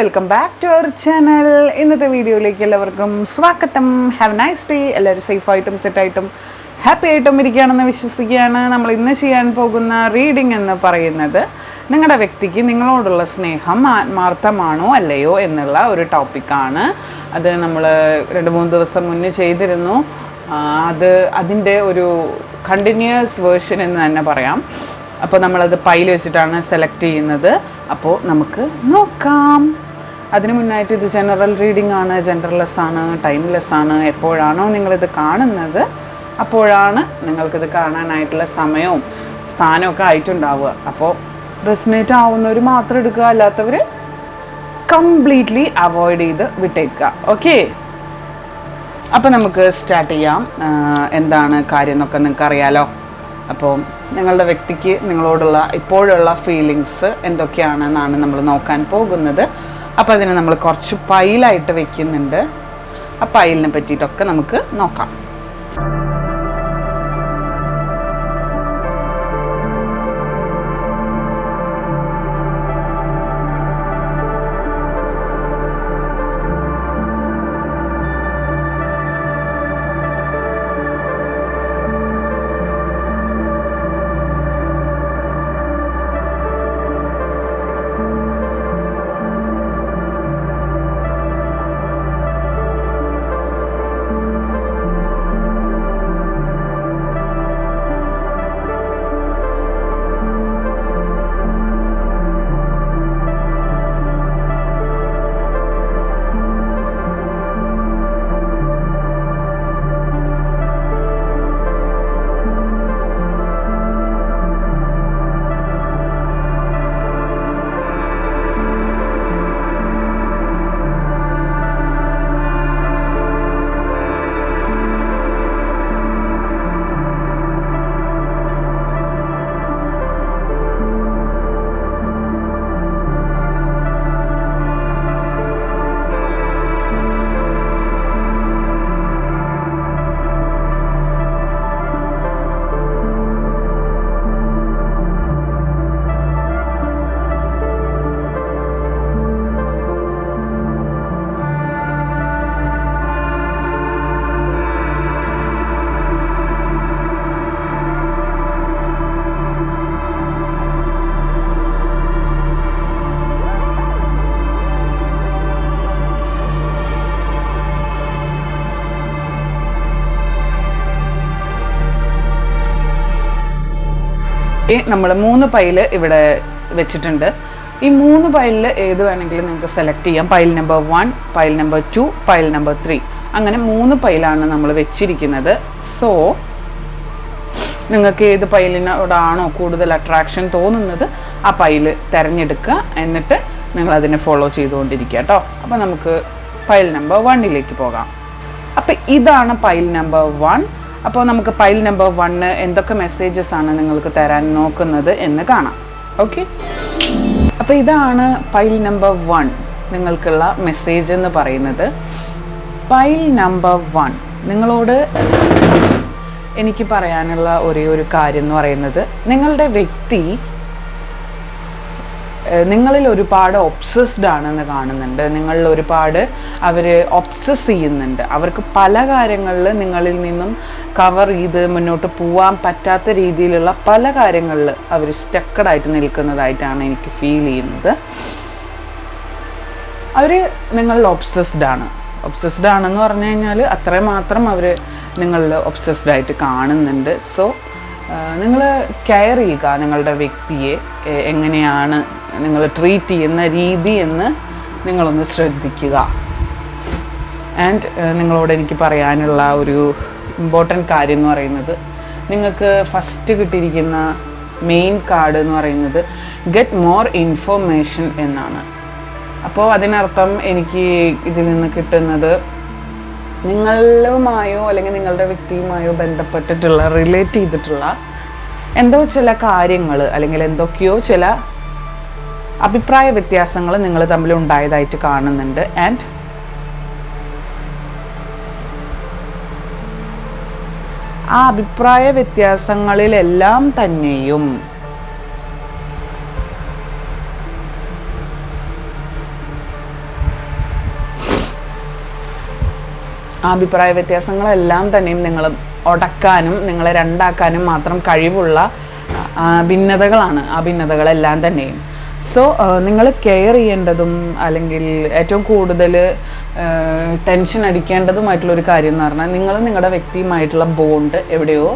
Welcome back to our channel ഇന്നത്തെ വീഡിയോയിലേക്ക് എല്ലാവർക്കും സ്വാഗതം. ഹാവ് നൈസ് ഡേ എല്ലാവരും സേഫായിട്ടും സെറ്റായിട്ടും ഹാപ്പി ആയിട്ടും ഇരിക്കുകയാണെന്ന് വിശ്വസിക്കുകയാണ്. നമ്മൾ ഇന്ന് ചെയ്യാൻ പോകുന്ന റീഡിംഗ് എന്ന് പറയുന്നത് നിങ്ങളുടെ വ്യക്തിക്ക് നിങ്ങളോടുള്ള സ്നേഹം ആത്മാർത്ഥമാണോ അല്ലയോ എന്നുള്ള ഒരു ടോപ്പിക്കാണ് അത് നമ്മൾ രണ്ട് മൂന്ന് ദിവസം മുന്നേ ചെയ്തിരുന്നു. അത് അതിന്റെ ഒരു കണ്ടിന്യൂസ് വേർഷൻ എന്ന് തന്നെ പറയാം. അപ്പോൾ നമ്മളത് പൈൽ വെച്ചിട്ടാണ് സെലക്ട് ചെയ്യുന്നത്. അപ്പോൾ നമുക്ക് നോക്കാം. അതിനു മുന്നായിട്ട് ഇത് ജനറൽ റീഡിംഗ് ആണ് ജനറൽലെസ് ആണ് ടൈംലെസ് ആണ്. എപ്പോഴാണോ നിങ്ങളിത് കാണുന്നത് അപ്പോഴാണ് നിങ്ങൾക്കിത് കാണാനായിട്ടുള്ള സമയവും സ്ഥാനമൊക്കെ ആയിട്ടുണ്ടാവുക. അപ്പോൾ റെസിനേറ്റ് ആവുന്നവർ മാത്രം എടുക്കുക അല്ലാത്തവർ കംപ്ലീറ്റ്ലി അവോയ്ഡ് ചെയ്ത് വിട്ടേക്കുക. ഓക്കെ അപ്പോൾ നമുക്ക് സ്റ്റാർട്ട് ചെയ്യാം. എന്താണ് കാര്യം എന്നൊക്കെ നിങ്ങൾക്ക് അറിയാലോ അപ്പോൾ നിങ്ങളുടെ വ്യക്തിക്ക് നിങ്ങളോടുള്ള ഇപ്പോഴുള്ള ഫീലിങ്സ് എന്തൊക്കെയാണെന്നാണ് നമ്മൾ നോക്കാൻ പോകുന്നത്. അപ്പോൾ അതിനെ നമ്മൾ കുറച്ച് പൈലായിട്ട് വെക്കുന്നുണ്ട്. ആ പൈലിനെ പറ്റിയിട്ടൊക്കെ നമുക്ക് നോക്കാം. നമ്മൾ മൂന്ന് പൈൽ ഇവിടെ വെച്ചിട്ടുണ്ട്. ഈ മൂന്ന് പൈലിൽ ഏത് വേണമെങ്കിലും നിങ്ങൾക്ക് സെലക്ട് ചെയ്യാം. Pile number one pile number two pile number three അങ്ങനെ മൂന്ന് പൈലാണ് നമ്മൾ വെച്ചിരിക്കുന്നത്. സോ നിങ്ങൾക്ക് ഏത് പൈലിനോടാണോ കൂടുതൽ അട്രാക്ഷൻ തോന്നുന്നത് ആ പൈൽ തിരഞ്ഞെടുക്കുക. എന്നിട്ട് നിങ്ങൾ അതിനെ ഫോളോ ചെയ്തുകൊണ്ടിരിക്കുക കേട്ടോ അപ്പോൾ നമുക്ക് പൈൽ നമ്പർ വണ്ണിലേക്ക് പോകാം. അപ്പോൾ ഇതാണ് പൈൽ നമ്പർ വൺ അപ്പോൾ നമുക്ക് പൈൽ നമ്പർ വണ്ണ് എന്തൊക്കെ മെസ്സേജസ് ആണ് നിങ്ങൾക്ക് തരാൻ നോക്കുന്നത് എന്ന് കാണാം. ഓക്കെ അപ്പോൾ ഇതാണ് പൈൽ നമ്പർ വൺ നിങ്ങൾക്കുള്ള മെസ്സേജ് എന്ന് പറയുന്നത്. പൈൽ നമ്പർ വൺ നിങ്ങളോട് എനിക്ക് പറയാനുള്ള ഒരേ ഒരു കാര്യം എന്ന് പറയുന്നത്. നിങ്ങളുടെ വ്യക്തി നിങ്ങളിൽ ഒരുപാട് ഒബ്സസ്ഡ് ആണെന്ന് കാണുന്നുണ്ട്. നിങ്ങളിൽ ഒരുപാട് അവർ ഒബ്സസ് ചെയ്യുന്നുണ്ട്. അവർക്ക് പല കാര്യങ്ങളിൽ നിങ്ങളിൽ നിന്നും കവർ ചെയ്ത് മുന്നോട്ട് പോവാൻ പറ്റാത്ത രീതിയിലുള്ള പല കാര്യങ്ങളിൽ അവർ സ്റ്റക്കഡായിട്ട് നിൽക്കുന്നതായിട്ടാണ് എനിക്ക് ഫീൽ ചെയ്യുന്നത്. അവർ നിങ്ങളിൽ ഒബ്സസ്ഡ് ആണ്. ഒബ്സസ്ഡ് ആണെന്ന് പറഞ്ഞു കഴിഞ്ഞാൽ അത്രമാത്രം അവർ നിങ്ങളിൽ ഒബ്സസ്ഡ് ആയിട്ട് കാണുന്നുണ്ട്. സോ നിങ്ങൾ കെയർ ചെയ്യുക നിങ്ങളുടെ വ്യക്തിയെ എങ്ങനെയാണ് നിങ്ങൾ ട്രീറ്റ് ചെയ്യുന്ന രീതി എന്ന് നിങ്ങളൊന്ന് ശ്രദ്ധിക്കുക. ആൻഡ് നിങ്ങളോട് എനിക്ക് പറയാനുള്ള ഒരു ഇമ്പോർട്ടന്റ് കാര്യം എന്ന് പറയുന്നത് നിങ്ങൾക്ക് ഫസ്റ്റ് കിട്ടിയിരിക്കുന്ന മെയിൻ കാർഡ് എന്ന് പറയുന്നത് ഗെറ്റ് മോർ ഇൻഫോർമേഷൻ എന്നാണ്. അപ്പോൾ അതിനർത്ഥം എനിക്ക് ഇതിൽ നിന്ന് കിട്ടുന്നത് നിങ്ങളുമായോ അല്ലെങ്കിൽ നിങ്ങളുടെ വ്യക്തിയുമായോ ബന്ധപ്പെട്ടിട്ടുള്ള റിലേറ്റ് ചെയ്തിട്ടുള്ള എന്തോ ചില കാര്യങ്ങൾ അല്ലെങ്കിൽ എന്തൊക്കെയോ ചില അഭിപ്രായ വ്യത്യാസങ്ങൾ നിങ്ങൾ തമ്മിൽ ഉണ്ടായതായിട്ട് കാണുന്നുണ്ട്. ആൻഡ് ആ അഭിപ്രായ വ്യത്യാസങ്ങളിലെല്ലാം തന്നെയും അഭിപ്രായ വ്യത്യാസങ്ങളെല്ലാം തന്നെയും നിങ്ങൾ ഉടക്കാനും നിങ്ങളെ രണ്ടാക്കാനും മാത്രം കഴിവുള്ള ഭിന്നതകളാണ് ആ ഭിന്നതകളെല്ലാം തന്നെയും. സോ നിങ്ങൾ കെയർ ചെയ്യേണ്ടതും അല്ലെങ്കിൽ ഏറ്റവും കൂടുതൽ ടെൻഷൻ അടിക്കേണ്ടതുമായിട്ടുള്ള ഒരു കാര്യം എന്ന് പറഞ്ഞാൽ നിങ്ങൾ നിങ്ങളുടെ വ്യക്തിയുമായിട്ടുള്ള ബോണ്ട് എവിടെയോ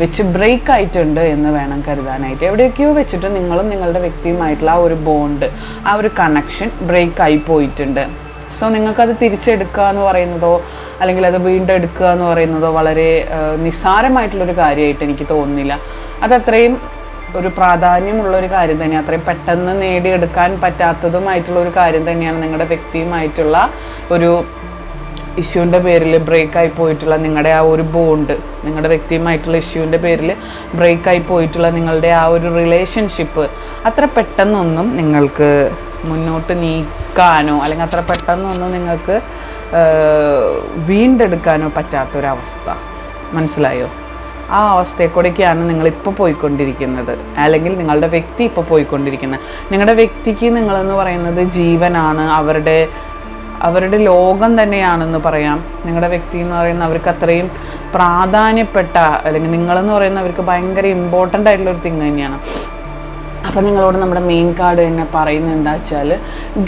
വെച്ച് ബ്രേക്ക് ആയിട്ടുണ്ട് എന്ന് വേണം കരുതാനായിട്ട്. എവിടെയൊക്കെയോ വെച്ചിട്ട് നിങ്ങളും നിങ്ങളുടെ വ്യക്തിയുമായിട്ടുള്ള ആ ഒരു ബോണ്ട് ആ ഒരു കണക്ഷൻ ബ്രേക്ക് ആയി പോയിട്ടുണ്ട്. സോ നിങ്ങൾക്കത് തിരിച്ചെടുക്കുക എന്ന് പറയുന്നതോ അല്ലെങ്കിൽ അത് വീണ്ടും എടുക്കുക എന്ന് പറയുന്നതോ വളരെ നിസ്സാരമായിട്ടുള്ളൊരു കാര്യമായിട്ട് എനിക്ക് തോന്നുന്നില്ല. അതത്രയും ഒരു പ്രാധാന്യമുള്ള ഒരു കാര്യം തന്നെയാണ് അത്രയും പെട്ടെന്ന് നേടിയെടുക്കാൻ പറ്റാത്തതുമായിട്ടുള്ള ഒരു കാര്യം തന്നെയാണ് നിങ്ങളുടെ വ്യക്തിയുമായിട്ടുള്ള ഒരു ഇഷ്യൂവിന്റെ പേരിൽ ബ്രേക്കായി പോയിട്ടുള്ള നിങ്ങളുടെ ആ ഒരു ബോണ്ട്. നിങ്ങളുടെ വ്യക്തിയുമായിട്ടുള്ള ഇഷ്യൂവിന്റെ പേരിൽ ബ്രേക്കായി പോയിട്ടുള്ള നിങ്ങളുടെ ആ ഒരു റിലേഷൻഷിപ്പ് അത്ര പെട്ടെന്നൊന്നും നിങ്ങൾക്ക് മുന്നോട്ട് നീക്കാനോ അല്ലെങ്കിൽ അത്ര പെട്ടെന്നൊന്നും നിങ്ങൾക്ക് വീണ്ടെടുക്കാനോ പറ്റാത്തൊരവസ്ഥ. മനസ്സിലായോ? ആ അവസ്ഥയെക്കൂടെയൊക്കെയാണ് നിങ്ങളിപ്പോൾ പോയിക്കൊണ്ടിരിക്കുന്നത്. അല്ലെങ്കിൽ നിങ്ങളുടെ വ്യക്തി ഇപ്പോൾ പോയിക്കൊണ്ടിരിക്കുന്നത്. നിങ്ങളുടെ വ്യക്തിക്ക് നിങ്ങളെന്ന് പറയുന്നത് ജീവനാണ്. അവരുടെ അവരുടെ ലോകം തന്നെയാണെന്ന് പറയാം. നിങ്ങളുടെ വ്യക്തി എന്ന് പറയുന്ന അവർക്ക് അത്രയും പ്രാധാന്യപ്പെട്ട അല്ലെങ്കിൽ നിങ്ങളെന്ന് പറയുന്ന അവർക്ക് ഭയങ്കര ഇമ്പോർട്ടന്റ് ആയിട്ടുള്ള ഒരു തിങ് തന്നെയാണ്. അപ്പം നിങ്ങളോട് നമ്മുടെ മെയിൻ കാർഡ് തന്നെ പറയുന്നത് എന്താ വെച്ചാൽ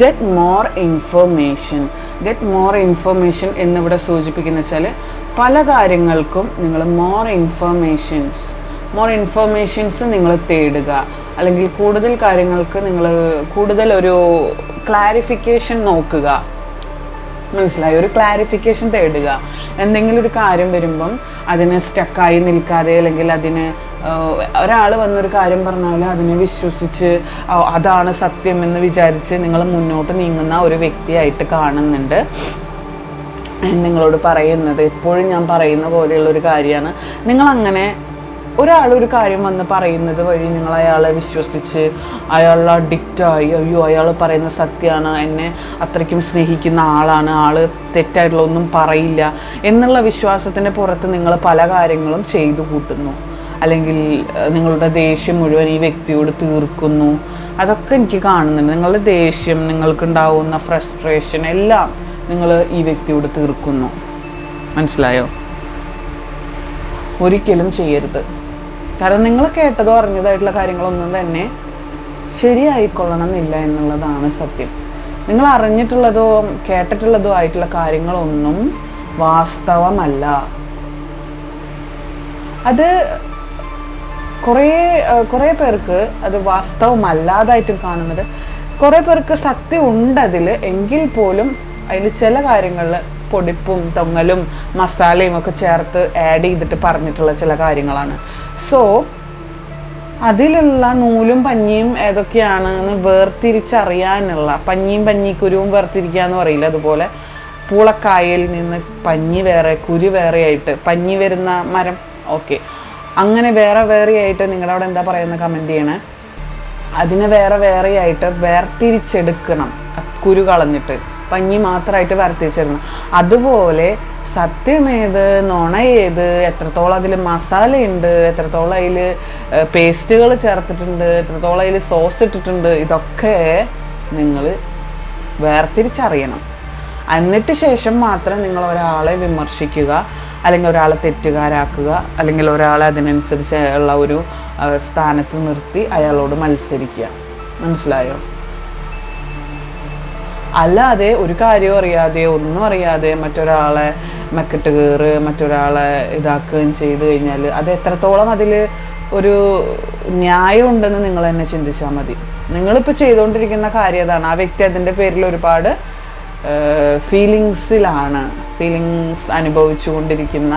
get more information get more information എന്നിവിടെ സൂചിപ്പിക്കുന്ന വെച്ചാൽ പല കാര്യങ്ങൾക്കും നിങ്ങൾ മോർ ഇൻഫർമേഷൻസ് മോർ ഇൻഫർമേഷൻസ് നിങ്ങൾ തേടുക. അല്ലെങ്കിൽ കൂടുതൽ കാര്യങ്ങൾക്ക് നിങ്ങൾ കൂടുതൽ ഒരു ക്ലാരിഫിക്കേഷൻ നോക്കുക. മനസ്സിലായി? ഒരു ക്ലാരിഫിക്കേഷൻ തേടുക. എന്തെങ്കിലും ഒരു കാര്യം വരുമ്പം അതിന് സ്റ്റക്കായി നിൽക്കാതെ അല്ലെങ്കിൽ അതിന് ഒരാൾ വന്നൊരു കാര്യം പറഞ്ഞാൽ അതിനെ വിശ്വസിച്ച് അതാണ് സത്യം എന്ന് വിചാരിച്ച് നിങ്ങൾ മുന്നോട്ട് നീങ്ങുന്ന ഒരു വ്യക്തിയായിട്ട് കാണുന്നുണ്ട്. നിങ്ങളോട് പറയുന്നത് എപ്പോഴും ഞാൻ പറയുന്ന പോലെയുള്ള ഒരു കാര്യമാണ്. നിങ്ങളങ്ങനെ ഒരാൾ ഒരു കാര്യം വന്ന് പറയുന്നത് വഴി നിങ്ങൾ അയാളെ വിശ്വസിച്ച് അയാൾ അഡിക്റ്റായി അയ്യോ അയാൾ പറയുന്ന സത്യമാണ് എന്നെ അത്രയ്ക്കും സ്നേഹിക്കുന്ന ആളാണ് ആൾ തെറ്റായിട്ടുള്ള ഒന്നും പറയില്ല എന്നുള്ള വിശ്വാസത്തിന്റെ പുറത്ത് നിങ്ങൾ പല കാര്യങ്ങളും ചെയ്തു കൂട്ടുന്നു. അല്ലെങ്കിൽ നിങ്ങളുടെ ദേഷ്യം മുഴുവൻ ഈ വ്യക്തിയോട് തീർക്കുന്നു. അതൊക്കെ എനിക്ക് കാണുന്നുണ്ട്. നിങ്ങളുടെ ദേഷ്യം നിങ്ങൾക്കുണ്ടാവുന്ന ഫ്രസ്ട്രേഷൻ എല്ലാം നിങ്ങൾ ഈ വ്യക്തിയോട് തീർക്കുന്നു. മനസ്സിലായോ? ഒരിക്കലും ചെയ്യരുത്. കാരണം നിങ്ങൾ കേട്ടതോ അറിഞ്ഞതായിട്ടുള്ള കാര്യങ്ങളൊന്നും തന്നെ ശരിയായിക്കൊള്ളണം എന്നില്ല എന്നുള്ളതാണ് സത്യം. നിങ്ങൾ അറിഞ്ഞിട്ടുള്ളതോ കേട്ടിട്ടുള്ളതോ ആയിട്ടുള്ള കാര്യങ്ങളൊന്നും വാസ്തവമല്ല. അത് കുറേ കുറേ പേർക്ക് അത് വാസ്തവമല്ലാതായിട്ടും കാണുന്നത് കുറേ പേർക്ക് സത്യം ഉണ്ട് അതിൽ എങ്കിൽ പോലും അതിൽ ചില കാര്യങ്ങളിൽ പൊടിപ്പും തൊങ്ങലും മസാലയും ഒക്കെ ചേർത്ത് ആഡ് ചെയ്തിട്ട് പറഞ്ഞിട്ടുള്ള ചില കാര്യങ്ങളാണ്. സോ അതിലുള്ള നൂലും പഞ്ഞിയും ഏതൊക്കെയാണ് എന്ന് വേർതിരിച്ചറിയാനുള്ള പഞ്ഞിയും പഞ്ഞിക്കുരുവും വേർതിരിക്കുക എന്ന് പറയില്ല. അതുപോലെ പൂളക്കായയിൽ നിന്ന് പഞ്ഞി വേറെ കുരു വേറെ ആയിട്ട് പഞ്ഞി വരുന്ന മരം ഓക്കെ അങ്ങനെ വേറെ വേറെ ആയിട്ട് നിങ്ങളുടെ അവിടെ എന്താ പറയുന്ന കമന്റ് ചെയ്യണേ? അതിനെ വേറെ വേറെ ആയിട്ട് വേർതിരിച്ചെടുക്കണം കുരു കളഞ്ഞിട്ട്. പഞ്ഞി മാത്രമായിട്ട് വരത്തിച്ചിരുന്നു. അതുപോലെ സത്യമേത് ഏത് എത്രത്തോളം അതിൽ ഉണ്ട് എത്രത്തോളം അതിൽ പേസ്റ്റുകൾ ചേർത്തിട്ടുണ്ട് എത്രത്തോളം അതിൽ സോസ് ഇട്ടിട്ടുണ്ട് ഇതൊക്കെ നിങ്ങൾ വേർതിരിച്ചറിയണം. എന്നിട്ട് ശേഷം മാത്രം നിങ്ങൾ ഒരാളെ വിമർശിക്കുക അല്ലെങ്കിൽ ഒരാളെ തെറ്റുകാരാക്കുക അല്ലെങ്കിൽ ഒരാളെ അതിനനുസരിച്ച് ഉള്ള ഒരു സ്ഥാനത്ത് നിർത്തി അയാളോട് മത്സരിക്കുക. മനസ്സിലായോ? അല്ലാതെ ഒരു കാര്യവും അറിയാതെ ഒന്നും അറിയാതെ മറ്റൊരാളെ മെക്കിട്ട് കയറ് മറ്റൊരാളെ ഇതാക്കുകയും ചെയ്തു കഴിഞ്ഞാൽ അത് എത്രത്തോളം അതിൽ ഒരു ന്യായം ഉണ്ടെന്ന് നിങ്ങൾ തന്നെ ചിന്തിച്ചാൽ മതി. നിങ്ങളിപ്പോൾ ചെയ്തുകൊണ്ടിരിക്കുന്ന കാര്യം അതാണ്. ആ വ്യക്തി അതിന്റെ പേരിൽ ഒരുപാട് ഫീലിങ്സിലാണ് ഫീലിങ്സ് അനുഭവിച്ചുകൊണ്ടിരിക്കുന്ന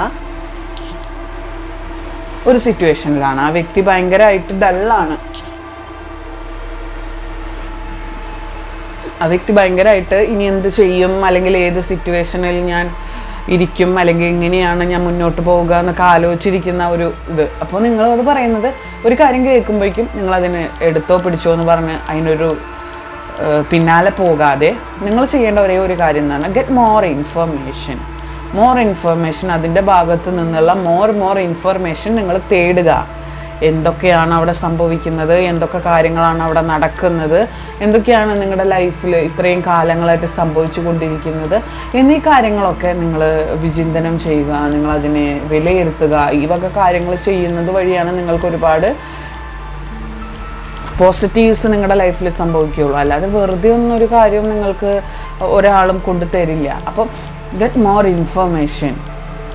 ഒരു സിറ്റുവേഷനിലാണ് ആ വ്യക്തി ഭയങ്കരമായിട്ട് ഡള്ളാണ് ആ വ്യക്തി ഭയങ്കരമായിട്ട് ഇനി എന്ത് ചെയ്യും? അല്ലെങ്കിൽ ഏത് സിറ്റുവേഷനിൽ ഞാൻ ഇരിക്കും? അല്ലെങ്കിൽ എങ്ങനെയാണ് ഞാൻ മുന്നോട്ട് പോവുക എന്നൊക്കെ ആലോചിച്ചിരിക്കുന്ന ഒരു ഇത്. അപ്പോൾ നിങ്ങളോട് പറയുന്നത് ഒരു കാര്യം കേൾക്കുമ്പോഴേക്കും നിങ്ങൾ അതിന് എടുത്തോ പിടിച്ചോ എന്ന് പറഞ്ഞ് അതിനൊരു പിന്നാലെ പോകാതെ നിങ്ങൾ ചെയ്യേണ്ട ഒരേ ഒരു കാര്യം എന്നാണ് get more information more information അതിന്റെ ഭാഗത്ത് നിന്നുള്ള മോർ മോർ ഇൻഫർമേഷൻ നിങ്ങൾ തേടുക. എന്തൊക്കെയാണ് അവിടെ സംഭവിക്കുന്നത്? എന്തൊക്കെ കാര്യങ്ങളാണ് അവിടെ നടക്കുന്നത്? എന്തൊക്കെയാണ് നിങ്ങളുടെ ലൈഫിൽ ഇത്രയും കാലങ്ങളായിട്ട് സംഭവിച്ചു കൊണ്ടിരിക്കുന്നത് എന്നീ കാര്യങ്ങളൊക്കെ നിങ്ങൾ വിചിന്തനം ചെയ്യുക നിങ്ങളതിനെ വിലയിരുത്തുക. ഈ വക കാര്യങ്ങൾ ചെയ്യുന്നത് വഴിയാണ് നിങ്ങൾക്ക് ഒരുപാട് പോസിറ്റീവ്സ് നിങ്ങളുടെ ലൈഫിൽ സംഭവിക്കുകയുള്ളൂ. അല്ലാതെ വെറുതെ ഒന്നും ഒരു കാര്യവും നിങ്ങൾക്ക് ഒരാളും കൊണ്ടു തരില്ല അപ്പം ഗെറ്റ് മോർ ഇൻഫർമേഷൻ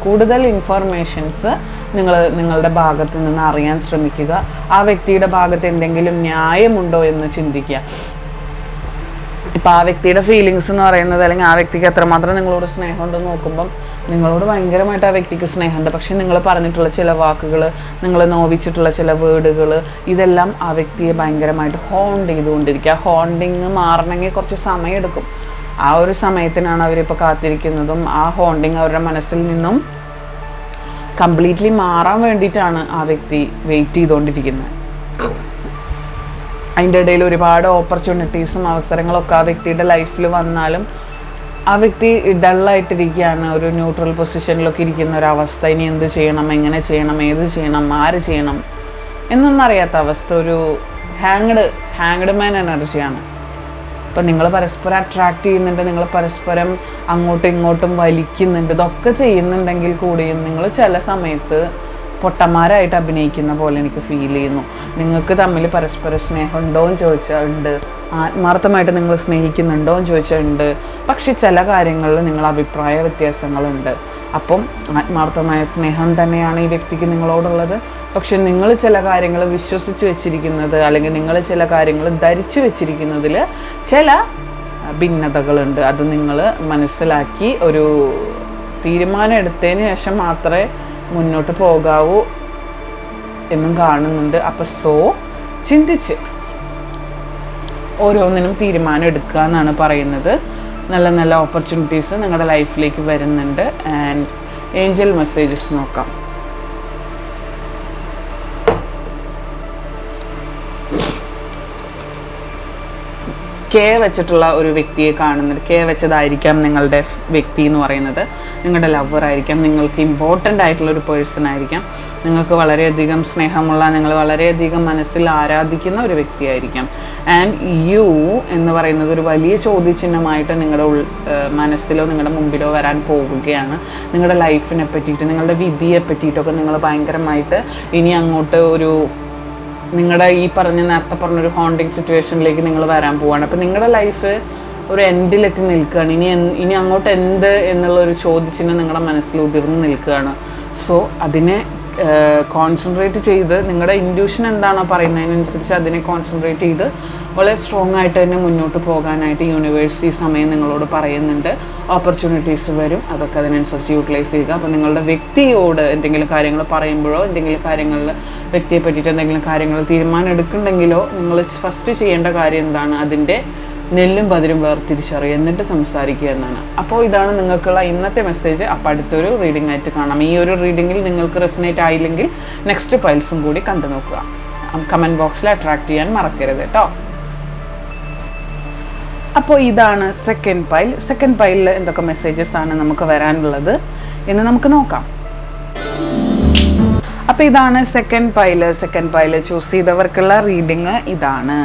കൂടുതൽ ഇൻഫർമേഷൻസ് നിങ്ങൾ നിങ്ങളുടെ ഭാഗത്ത് നിന്ന് അറിയാൻ ശ്രമിക്കുക. ആ വ്യക്തിയുടെ ഭാഗത്ത് എന്തെങ്കിലും ന്യായമുണ്ടോ എന്ന് ചിന്തിക്കുക. ഇപ്പം ആ വ്യക്തിയുടെ ഫീലിങ്സ് എന്ന് പറയുന്നത് അല്ലെങ്കിൽ ആ വ്യക്തിക്ക് എത്രമാത്രം നിങ്ങളോട് സ്നേഹമുണ്ടെന്ന് നോക്കുമ്പം നിങ്ങളോട് ഭയങ്കരമായിട്ട് ആ വ്യക്തിക്ക് സ്നേഹമുണ്ട്. പക്ഷേ നിങ്ങൾ പറഞ്ഞിട്ടുള്ള ചില വാക്കുകൾ നിങ്ങൾ നോവിച്ചിട്ടുള്ള ചില വേർഡുകൾ ഇതെല്ലാം ആ വ്യക്തിയെ ഭയങ്കരമായിട്ട് ഹോണ്ട് ചെയ്തുകൊണ്ടിരിക്കുക. ഹോണ്ടിങ് മാറണമെങ്കിൽ കുറച്ച് സമയമെടുക്കും. ആ ഒരു സമയത്തിനാണ് അവരിപ്പോൾ കാത്തിരിക്കുന്നതും ആ ഹോണ്ടിങ് അവരുടെ മനസ്സിൽ നിന്നും കംപ്ലീറ്റ്ലി മാറാൻ വേണ്ടിയിട്ടാണ് ആ വ്യക്തി വെയിറ്റ് ചെയ്തുകൊണ്ടിരിക്കുന്നത് അതിന്റെ ഇടയിൽ ഒരുപാട് ഓപ്പർച്യൂണിറ്റീസും അവസരങ്ങളൊക്കെ ആ വ്യക്തിയുടെ ലൈഫിൽ വന്നാലും ആ വ്യക്തി ഡള്ളായിട്ടിരിക്കുകയാണ് ഒരു ന്യൂട്രൽ പൊസിഷനിലൊക്കെ ഇരിക്കുന്ന ഒരു അവസ്ഥ. ഇനി എന്ത് ചെയ്യണം എങ്ങനെ ചെയ്യണം ഏത് ചെയ്യണം ആര് ചെയ്യണം എന്നൊന്നും അറിയാത്ത അവസ്ഥ. ഒരു ഹാങ്ഡ് ഹാങ്ഡ് മാൻ എനർജിയാണ് ഇപ്പം നിങ്ങൾ പരസ്പരം അട്രാക്റ്റ് ചെയ്യുന്നുണ്ട് നിങ്ങൾ പരസ്പരം അങ്ങോട്ടും ഇങ്ങോട്ടും വലിക്കുന്നുണ്ട് ഇതൊക്കെ ചെയ്യുന്നുണ്ടെങ്കിൽ കൂടിയും നിങ്ങൾ ചില സമയത്ത് പൊട്ടന്മാരായിട്ട് അഭിനയിക്കുന്ന പോലെ എനിക്ക് ഫീൽ ചെയ്യുന്നു. നിങ്ങൾക്ക് തമ്മിൽ പരസ്പര സ്നേഹം ഉണ്ടോ എന്ന് ചോദിച്ചാൽ ഉണ്ട്. ആത്മാർത്ഥമായിട്ട് നിങ്ങൾ സ്നേഹിക്കുന്നുണ്ടോ എന്ന് ചോദിച്ചാൽ ഉണ്ട്. പക്ഷെ ചില കാര്യങ്ങളിൽ നിങ്ങൾ അഭിപ്രായ വ്യത്യാസങ്ങളുണ്ട്. അപ്പം ആത്മാർത്ഥമായ സ്നേഹം തന്നെയാണ് ഈ വ്യക്തിക്ക് നിങ്ങളോടുള്ളത്. പക്ഷെ നിങ്ങൾ ചില കാര്യങ്ങൾ വിശ്വസിച്ച് വെച്ചിരിക്കുന്നത് അല്ലെങ്കിൽ നിങ്ങൾ ചില കാര്യങ്ങൾ ധരിച്ചു വെച്ചിരിക്കുന്നതിൽ ചില ഭിന്നതകളുണ്ട്. അത് നിങ്ങൾ മനസ്സിലാക്കി ഒരു തീരുമാനം എടുത്തതിന് ശേഷം മാത്രമേ മുന്നോട്ട് പോകാവൂ എന്നും കാണുന്നുണ്ട്. അപ്പം സോ ചിന്തിച്ച് ഓരോന്നിനും തീരുമാനം എടുക്കുക എന്നാണ് പറയുന്നത്. നല്ല നല്ല ഓപ്പർച്യൂണിറ്റീസ് നിങ്ങളുടെ ലൈഫിലേക്ക് വരുന്നുണ്ട്. ആൻഡ് ഏഞ്ചൽ മെസ്സേജസ് നോക്കാം. കെ വെച്ചിട്ടുള്ള ഒരു വ്യക്തിയെ കാണുന്നത് കെ വെച്ചതായിരിക്കാം നിങ്ങളുടെ വ്യക്തി എന്ന് പറയുന്നത്. നിങ്ങളുടെ ലവർ ആയിരിക്കാം നിങ്ങൾക്ക് ഇമ്പോർട്ടന്റ് ആയിട്ടുള്ള ഒരു പേഴ്സൺ ആയിരിക്കാം. നിങ്ങൾക്ക് വളരെയധികം സ്നേഹമുള്ള നിങ്ങൾ വളരെയധികം മനസ്സിൽ ആരാധിക്കുന്ന ഒരു വ്യക്തിയായിരിക്കാം ആൻഡ് യു എന്ന് പറയുന്നത് ഒരു വലിയ ചോദ്യചിഹ്നമായിട്ട് നിങ്ങളുടെ മനസ്സിലോ നിങ്ങളുടെ മുമ്പിലോ വരാൻ പോവുകയാണ്. നിങ്ങളുടെ ലൈഫിനെ പറ്റിയിട്ട് നിങ്ങളുടെ വിധിയെ പറ്റിയിട്ടൊക്കെ നിങ്ങൾ ഭയങ്കരമായിട്ട് ഇനി അങ്ങോട്ട് ഒരു നിങ്ങളുടെ ഈ പറഞ്ഞ നേരത്തെ പറഞ്ഞൊരു ഹോണ്ടിങ് സിറ്റുവേഷനിലേക്ക് നിങ്ങൾ വരാൻ പോവാണ്. അപ്പം നിങ്ങളുടെ ലൈഫ് ഒരു എൻഡിലെത്തി നിൽക്കുകയാണ് ഇനി ഇനി അങ്ങോട്ട് എന്ത് എന്നുള്ള ഒരു ചോദ്യചിഹ്നം നിങ്ങളുടെ മനസ്സിൽ ഉതിർന്ന് നിൽക്കുകയാണ് സോ അതിനെ കോൺസെൻട്രേറ്റ് ചെയ്ത് നിങ്ങളുടെ ഇൻഡ്യൂഷൻ എന്താണോ പറയുന്നതിനനുസരിച്ച് അതിനെ കോൺസെൻട്രേറ്റ് ചെയ്ത് വളരെ സ്ട്രോങ് ആയിട്ട് തന്നെ മുന്നോട്ട് പോകാനായിട്ട് യൂണിവേഴ്സിറ്റി സമയം നിങ്ങളോട് പറയുന്നുണ്ട്. ഓപ്പർച്യൂണിറ്റീസ് വരും. അതൊക്കെ അതിനനുസരിച്ച് യൂട്ടിലൈസ് ചെയ്യുക. അപ്പോൾ നിങ്ങളുടെ വ്യക്തിയോട് എന്തെങ്കിലും കാര്യങ്ങൾ പറയുമ്പോഴോ എന്തെങ്കിലും കാര്യങ്ങളിൽ വ്യക്തിയെ പറ്റിയിട്ട് എന്തെങ്കിലും കാര്യങ്ങൾ തീരുമാനം എടുക്കുന്നുണ്ടെങ്കിലോ നിങ്ങൾ ഫസ്റ്റ് ചെയ്യേണ്ട കാര്യം എന്താണ്? അതിന്റെ നെല്ലും പതിരും വേർതിരിച്ചറിയുക. എന്നിട്ട് സംസാരിക്കുക എന്നാണ്. അപ്പോൾ ഇതാണ് നിങ്ങൾക്കുള്ള ഇന്നത്തെ മെസ്സേജ് അപ്പോൾ അടുത്തൊരു റീഡിംഗ് ആയിട്ട് കാണാം. ഈ ഒരു റീഡിങ്ങിൽ നിങ്ങൾക്ക് റെസിനേറ്റ് ആയില്ലെങ്കിൽ നെക്സ്റ്റ് പൈൽസും കൂടി കണ്ടു നോക്കുക കമന്റ് ബോക്സിൽ അട്രാക്ട് ചെയ്യാൻ മറക്കരുത് കേട്ടോ. അപ്പോൾ ഇതാണ് സെക്കൻഡ് പൈൽ സെക്കൻഡ് പൈലിൽ എന്തൊക്കെ മെസ്സേജസ് ആണ് നമുക്ക് വരാനുള്ളത് എന്ന് നമുക്ക് നോക്കാം. അപ്പോൾ ഇതാണ് second pile second pile choose ചെയ്തവർക്കുള്ള reading ഇതാണ്.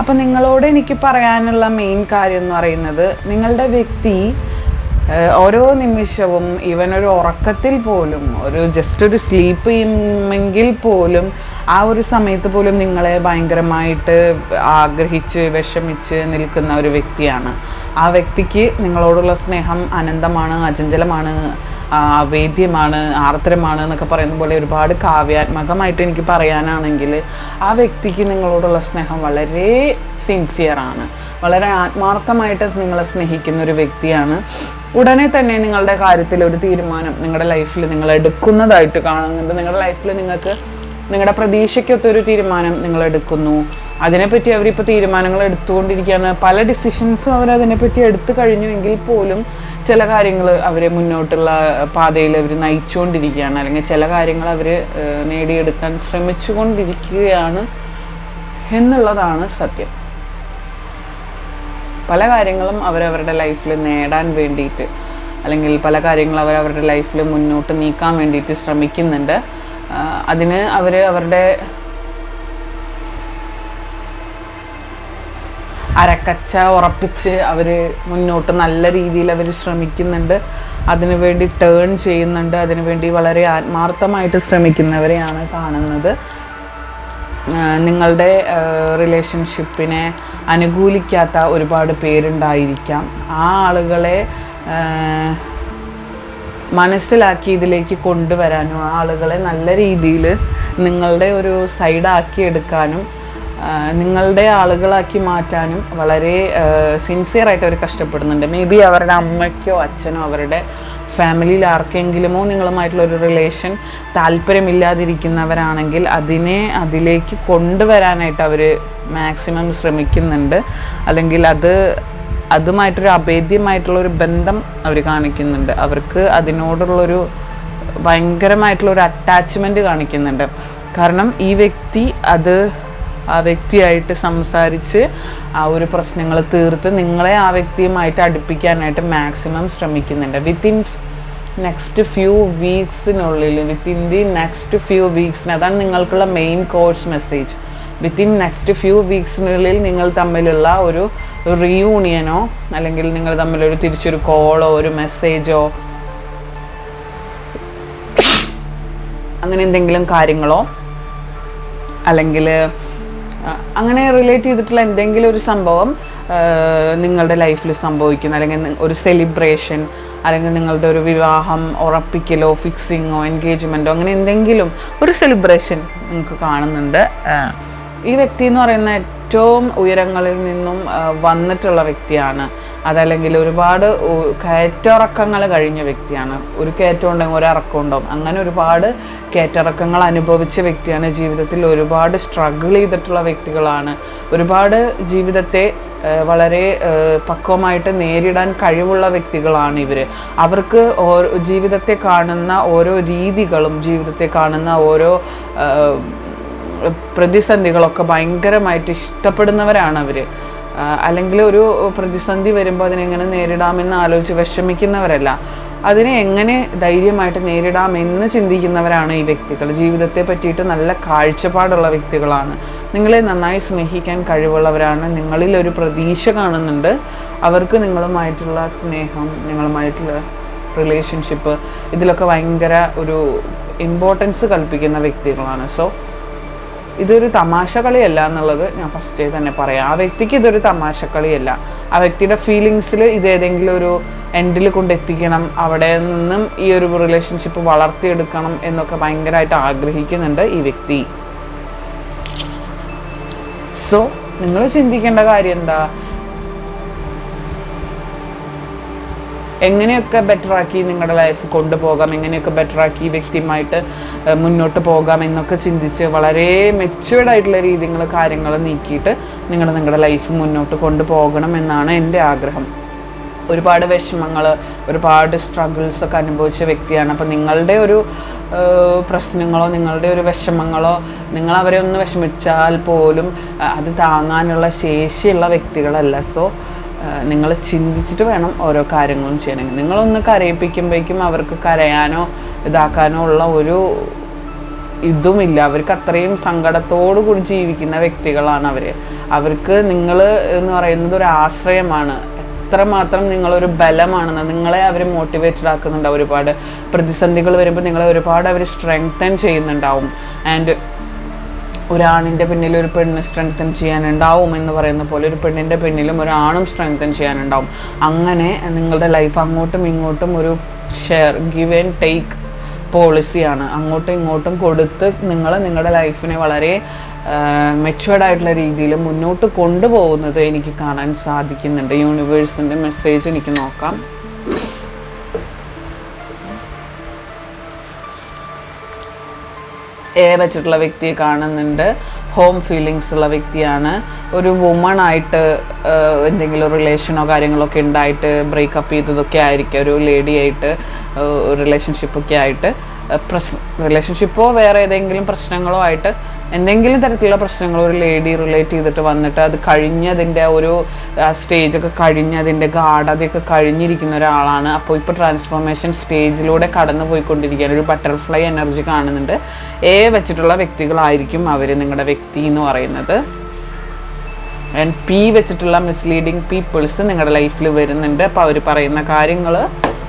അപ്പോൾ നിങ്ങളോട് എനിക്ക് പറയാനുള്ള മെയിൻ കാര്യം എന്ന് പറയുന്നത് നിങ്ങളുടെ വ്യക്തി ഓരോ നിമിഷവും ഇവൻ ഒരു ഉറക്കത്തിൽ പോലും ഒരു ജസ്റ്റ് ഒരു സ്ലീപ്പ് ചെയ്യുമെങ്കിൽ പോലും ആ ഒരു സമയത്ത് പോലും നിങ്ങളെ ഭയങ്കരമായിട്ട് ആഗ്രഹിച്ച് വിഷമിച്ച് നിൽക്കുന്ന ഒരു വ്യക്തിയാണ്. ആ വ്യക്തിക്ക് നിങ്ങളോടുള്ള സ്നേഹം അനന്തമാണ് അചഞ്ചലമാണ് വേദ്യമാണ് ആർദ്രമാണ് എന്നൊക്കെ പറയുന്ന പോലെ ഒരുപാട് കാവ്യാത്മകമായിട്ട് എനിക്ക് പറയാനാണെങ്കിൽ ആ വ്യക്തിക്ക് നിങ്ങളോടുള്ള സ്നേഹം വളരെ സിൻസിയറാണ് വളരെ ആത്മാർത്ഥമായിട്ട് നിങ്ങളെ സ്നേഹിക്കുന്ന ഒരു വ്യക്തിയാണ്. ഉടനെ തന്നെ നിങ്ങളുടെ കാര്യത്തിൽ ഒരു തീരുമാനം നിങ്ങളുടെ ലൈഫിൽ നിങ്ങൾ എടുക്കുന്നതായിട്ട് കാണുന്നുണ്ട്. നിങ്ങളുടെ ലൈഫിൽ നിങ്ങൾക്ക് നിങ്ങളുടെ പ്രതീക്ഷയ്ക്കൊത്തൊരു തീരുമാനം നിങ്ങൾ എടുക്കുന്നു അതിനെപ്പറ്റി അവരിപ്പോൾ തീരുമാനങ്ങൾ എടുത്തുകൊണ്ടിരിക്കുകയാണ്. പല ഡിസിഷൻസും അവർ അതിനെപ്പറ്റി എടുത്തു കഴിഞ്ഞുവെങ്കിൽ പോലും ചില കാര്യങ്ങൾ അവരെ മുന്നോട്ടുള്ള പാതയിൽ അവർ നയിച്ചുകൊണ്ടിരിക്കുകയാണ്. അല്ലെങ്കിൽ ചില കാര്യങ്ങൾ അവർ നേടിയെടുക്കാൻ ശ്രമിച്ചുകൊണ്ടിരിക്കുകയാണ് എന്നുള്ളതാണ് സത്യം. പല കാര്യങ്ങളും അവരവരുടെ ലൈഫിൽ നേടാൻ വേണ്ടിയിട്ട് അല്ലെങ്കിൽ പല കാര്യങ്ങളും അവരവരുടെ ലൈഫിൽ മുന്നോട്ട് നീക്കാൻ വേണ്ടിയിട്ട് ശ്രമിക്കുന്നുണ്ട്. അതിന് അവർ അവരുടെ അരക്കച്ച ഉറപ്പിച്ച് അവർ മുന്നോട്ട് നല്ല രീതിയിൽ അവർ ശ്രമിക്കുന്നുണ്ട്. അതിനുവേണ്ടി ടേൺ ചെയ്യുന്നുണ്ട്. അതിനുവേണ്ടി വളരെ ആത്മാർത്ഥമായിട്ട് ശ്രമിക്കുന്നവരെയാണ് കാണുന്നത്. നിങ്ങളുടെ റിലേഷൻഷിപ്പിനെ അനുകൂലിക്കാത്ത ഒരുപാട് പേരുണ്ടായിരിക്കാം. ആ ആളുകളെ മനസ്സിലാക്കി ഇതിലേക്ക് കൊണ്ടുവരാനും ആളുകളെ നല്ല രീതിയിൽ നിങ്ങളുടെ ഒരു സൈഡാക്കി എടുക്കാനും നിങ്ങളുടെ ആളുകളാക്കി മാറ്റാനും വളരെ സിൻസിയറായിട്ട് അവർ കഷ്ടപ്പെടുന്നുണ്ട്. മേ ബി അവരുടെ അമ്മയ്ക്കോ അച്ഛനോ അവരുടെ ഫാമിലിയിൽ ആർക്കെങ്കിലുമോ നിങ്ങളുമായിട്ടുള്ള ഒരു റിലേഷൻ താല്പര്യമില്ലാതിരിക്കുന്നവരാണെങ്കിൽ അതിനെ അതിലേക്ക് കൊണ്ടുവരാനായിട്ട് അവർ മാക്സിമം ശ്രമിക്കുന്നുണ്ട്. അല്ലെങ്കിൽ അത് അതുമായിട്ടൊരു അഭേദ്യമായിട്ടുള്ള ഒരു ബന്ധം അവർ കാണിക്കുന്നുണ്ട്. അവർക്ക് അതിനോടുള്ളൊരു ഭയങ്കരമായിട്ടുള്ള ഒരു അറ്റാച്ച്മെന്റ് കാണിക്കുന്നുണ്ട്. കാരണം ഈ വ്യക്തി അത് ആ വ്യക്തിയായിട്ട് സംസാരിച്ച് ആ ഒരു പ്രശ്നങ്ങൾ തീർത്ത് നിങ്ങളെ ആ വ്യക്തിയുമായിട്ട് അടുപ്പിക്കാനായിട്ട് മാക്സിമം ശ്രമിക്കുന്നുണ്ട്. വിത്തിൻ നെക്സ്റ്റ് ഫ്യൂ വീക്സിനുള്ളിൽ വിത്തിൻ ദി നെക്സ്റ്റ് ഫ്യൂ വീക്സിന് അതാണ് നിങ്ങൾക്കുള്ള main course message within next few വീക്സിനുള്ളിൽ നിങ്ങൾ തമ്മിലുള്ള ഒരു റീയൂണിയനോ അല്ലെങ്കിൽ നിങ്ങൾ തമ്മിലൊരു തിരിച്ചൊരു കോളോ ഒരു മെസ്സേജോ അങ്ങനെ എന്തെങ്കിലും കാര്യങ്ങളോ അല്ലെങ്കിൽ അങ്ങനെ റിലേറ്റ് ചെയ്തിട്ടുള്ള എന്തെങ്കിലും ഒരു സംഭവം നിങ്ങളുടെ ലൈഫിൽ സംഭവിക്കുന്ന അല്ലെങ്കിൽ ഒരു സെലിബ്രേഷൻ അല്ലെങ്കിൽ നിങ്ങളുടെ ഒരു വിവാഹം ഉറപ്പിക്കലോ ഫിക്സിങ്ങോ എൻഗേജ്മെന്റോ അങ്ങനെ എന്തെങ്കിലും ഒരു സെലിബ്രേഷൻ നിങ്ങൾക്ക് കാണുന്നുണ്ട്. ഈ വ്യക്തി എന്ന് പറയുന്ന ഏറ്റവും ഉയരങ്ങളിൽ നിന്നും വന്നിട്ടുള്ള വ്യക്തിയാണ്. അതല്ലെങ്കിൽ ഒരുപാട് കയറ്റിറക്കങ്ങൾ കഴിഞ്ഞ വ്യക്തിയാണ്. ഒരു കയറ്റം ഉണ്ടെങ്കിൽ ഒരു ഉണ്ടാവും. അങ്ങനെ ഒരുപാട് കയറ്റിറക്കങ്ങൾ അനുഭവിച്ച വ്യക്തിയാണ്. ജീവിതത്തിൽ ഒരുപാട് സ്ട്രഗിൾ ചെയ്തിട്ടുള്ള വ്യക്തികളാണ്. ഒരുപാട് ജീവിതത്തെ വളരെ പക്വമായിട്ട് നേരിടാൻ കഴിവുള്ള വ്യക്തികളാണ് ഇവർ അവർക്ക് ജീവിതത്തെ കാണുന്ന ഓരോ രീതികളും ജീവിതത്തെ കാണുന്ന ഓരോ പ്രതിസന്ധികളൊക്കെ ഭയങ്കരമായിട്ട് ഇഷ്ടപ്പെടുന്നവരാണ് അവർ അല്ലെങ്കിൽ ഒരു പ്രതിസന്ധി വരുമ്പോൾ അതിനെങ്ങനെ നേരിടാമെന്ന് ആലോചിച്ച് വിഷമിക്കുന്നവരല്ല. അതിനെ എങ്ങനെ ധൈര്യമായിട്ട് നേരിടാമെന്ന് ചിന്തിക്കുന്നവരാണ് ഈ വ്യക്തികൾ. ജീവിതത്തെ പറ്റിയിട്ട് നല്ല കാഴ്ചപ്പാടുള്ള വ്യക്തികളാണ്. നിങ്ങളെ നന്നായി സ്നേഹിക്കാൻ കഴിവുള്ളവരാണ്. നിങ്ങളിൽ ഒരു പ്രതീക്ഷ കാണുന്നുണ്ട്. അവർക്ക് നിങ്ങളുമായിട്ടുള്ള സ്നേഹം നിങ്ങളുമായിട്ടുള്ള റിലേഷൻഷിപ്പ് ഇതിലൊക്കെ ഭയങ്കര ഒരു ഇമ്പോർട്ടൻസ് കൽപ്പിക്കുന്ന വ്യക്തികളാണ്. സോ ഇതൊരു തമാശ കളിയല്ല എന്നുള്ളത് ഞാൻ ഫസ്റ്റേ തന്നെ പറയാം. ആ വ്യക്തിക്ക് ഇതൊരു തമാശ കളിയല്ല. ആ വ്യക്തിയുടെ ഫീലിങ്സിൽ ഇത് ഏതെങ്കിലും ഒരു എൻഡിൽ കൊണ്ടെത്തിക്കണം അവിടെ നിന്നും ഈ ഒരു റിലേഷൻഷിപ്പ് വളർത്തിയെടുക്കണം എന്നൊക്കെ ഭയങ്കരമായിട്ട് ആഗ്രഹിക്കുന്നുണ്ട് ഈ വ്യക്തി. സോ നിങ്ങൾ ചിന്തിക്കേണ്ട കാര്യം എന്താ? എങ്ങനെയൊക്കെ ബെറ്റർ ആക്കി നിങ്ങളുടെ ലൈഫ് കൊണ്ടുപോകാം? എങ്ങനെയൊക്കെ ബെറ്റർ ആക്കി വ്യക്തിയുമായിട്ട് മുന്നോട്ട് പോകാം എന്നൊക്കെ ചിന്തിച്ച് വളരെ മെച്ചുവേർഡ് ആയിട്ടുള്ള രീതികൾ കാര്യങ്ങൾ നീക്കിയിട്ട് നിങ്ങൾ നിങ്ങളുടെ ലൈഫ് മുന്നോട്ട് കൊണ്ടുപോകണം എന്നാണ് എന്റെ ആഗ്രഹം. ഒരുപാട് വിഷമങ്ങൾ ഒരുപാട് സ്ട്രഗിൾസ് ഒക്കെ അനുഭവിച്ച വ്യക്തിയാണ്. അപ്പം നിങ്ങളുടെ ഒരു പ്രശ്നങ്ങളോ നിങ്ങളുടെ ഒരു വിഷമങ്ങളോ നിങ്ങൾ അവരെ ഒന്ന് വിഷമിച്ചാൽ പോലും അത് താങ്ങാനുള്ള ശേഷിയുള്ള വ്യക്തികളല്ല. സോ നിങ്ങൾ ചിന്തിച്ചിട്ട് വേണം ഓരോ കാര്യങ്ങളും ചെയ്യണമെങ്കിൽ നിങ്ങളൊന്ന് കരയിപ്പിക്കുമ്പോഴേക്കും അവർക്ക് കരയാനോ ഇതാക്കാനോ ഉള്ള ഒരു ഇതുമില്ല. അവർക്ക് അത്രയും സങ്കടത്തോടു കൂടി ജീവിക്കുന്ന വ്യക്തികളാണ് അവർ അവർക്ക് നിങ്ങൾ എന്ന് പറയുന്നത് ഒരു ആശ്രയമാണ്. എത്രമാത്രം നിങ്ങളൊരു ബലമാണെന്ന് നിങ്ങളെ അവർ മോട്ടിവേറ്റഡ് ആക്കുന്നുണ്ടാവും ഒരുപാട് പ്രതിസന്ധികൾ വരുമ്പോൾ നിങ്ങളെ ഒരുപാട് അവർ സ്ട്രെങ്തൻ ചെയ്യുന്നുണ്ടാവും. ആൻഡ് ഒരാണിന്റെ പിന്നിൽ ഒരു പെണ്ണ് സ്ട്രെങ്തൻ ചെയ്യാനുണ്ടാവും എന്ന് പറയുന്ന പോലെ ഒരു പെണ്ണിന്റെ പിന്നിലും ഒരാണും സ്ട്രെങ്തൻ ചെയ്യാനുണ്ടാവും. അങ്ങനെ നിങ്ങളുടെ ലൈഫ് അങ്ങോട്ടും ഇങ്ങോട്ടും ഒരു ഷെയർ ഗിവ് ആൻഡ് ടേക്ക് പോളിസിയാണ് അങ്ങോട്ടും ഇങ്ങോട്ടും കൊടുത്ത് നിങ്ങൾ നിങ്ങളുടെ ലൈഫിനെ വളരെ മെച്ചുവേർഡ് ആയിട്ടുള്ള രീതിയിൽ മുന്നോട്ട് കൊണ്ടുപോകുന്നത് എനിക്ക് കാണാൻ സാധിക്കുന്നുണ്ട്. യൂണിവേഴ്സിന്റെ മെസ്സേജ് എനിക്ക് നോക്കാം. എ വെച്ചിട്ടുള്ള വ്യക്തിയെ കാണുന്നുണ്ട്. ഹോം ഫീലിങ്സ് ഉള്ള വ്യക്തിയാണ്. ഒരു വുമൺ ആയിട്ട് എന്തെങ്കിലും റിലേഷനോ കാര്യങ്ങളൊക്കെ ഉണ്ടായിട്ട് ബ്രേക്കപ്പ് ചെയ്തതൊക്കെ ആയിരിക്കും. ഒരു ലേഡി ആയിട്ട് റിലേഷൻഷിപ്പൊക്കെ ആയിട്ട്. പ്രശ്ന റിലേഷൻഷിപ്പോ വേറെ ഏതെങ്കിലും പ്രശ്നങ്ങളോ ആയിട്ട് എന്തെങ്കിലും തരത്തിലുള്ള പ്രശ്നങ്ങൾ ഒരു ലേഡി റിലേറ്റ് ചെയ്തിട്ട് വന്നിട്ട് അത് കഴിഞ്ഞതിന്റെ ഒരു സ്റ്റേജൊക്കെ കഴിഞ്ഞ് അതിന്റെ ഗാഠതയൊക്കെ കഴിഞ്ഞിരിക്കുന്ന ഒരാളാണ്. അപ്പോൾ ഇപ്പോൾ ട്രാൻസ്ഫോർമേഷൻ സ്റ്റേജിലൂടെ കടന്നു പോയിക്കൊണ്ടിരിക്കുകയാണ് ഒരു ബട്ടർഫ്ലൈ എനർജി കാണുന്നുണ്ട്. എ വെച്ചിട്ടുള്ള വ്യക്തികളായിരിക്കും അവർ നിങ്ങളുടെ വ്യക്തി എന്ന് പറയുന്നത്. ആൻഡ് പി വെച്ചിട്ടുള്ള മിസ്ലീഡിങ് പീപ്പിൾസ് നിങ്ങളുടെ ലൈഫിൽ വരുന്നുണ്ട്. അപ്പോൾ അവർ പറയുന്ന കാര്യങ്ങൾ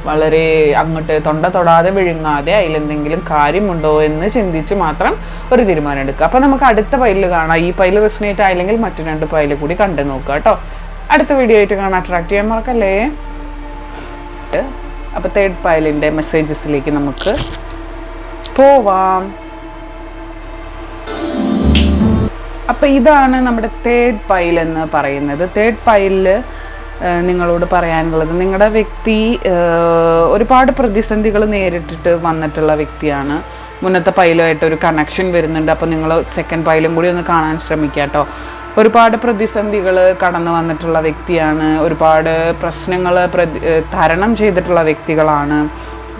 വളരെ അങ്ങോട്ട് തൊണ്ട തൊടാതെ വിഴുങ്ങാതെ അതിലെന്തെങ്കിലും കാര്യമുണ്ടോ എന്ന് ചിന്തിച്ച് മാത്രം ഒരു തീരുമാനം എടുക്കുക. അപ്പോൾ നമുക്ക് അടുത്ത പൈലിൽ കാണാം. ഈ പൈൽ റെസിനേറ്റ് ആയില്ലെങ്കിൽ മറ്റു രണ്ട് പൈൽ കൂടി കണ്ടു നോക്കുക കേട്ടോ. അടുത്ത വീഡിയോ ആയിട്ട് കാണാൻ അട്രാക്ട് ചെയ്യാൻ മറക്കല്ലേ? അപ്പോൾ തേർഡ് പൈലിന്റെ മെസ്സേജസിലേക്ക് നമുക്ക് പോവാം. അപ്പോൾ ഇതാണ് നമ്മുടെ തേർഡ് പൈൽ എന്ന് പറയുന്നത്. തേർഡ് പൈലിൽ നിങ്ങളോട് പറയാനുള്ളത്. നിങ്ങളുടെ വ്യക്തി ഒരുപാട് പ്രതിസന്ധികൾ നേരിട്ടിട്ട് വന്നിട്ടുള്ള വ്യക്തിയാണ്. മുന്നത്തെ പൈലുമായിട്ട് ഒരു കണക്ഷൻ വരുന്നുണ്ട്. അപ്പോൾ നിങ്ങൾ സെക്കൻഡ് പൈലും കൂടി ഒന്ന് കാണാൻ ശ്രമിക്കുക കേട്ടോ ഒരുപാട് പ്രതിസന്ധികൾ കടന്നു വന്നിട്ടുള്ള വ്യക്തിയാണ്. ഒരുപാട് പ്രശ്നങ്ങൾ പ്രതി തരണം ചെയ്തിട്ടുള്ള വ്യക്തികളാണ്.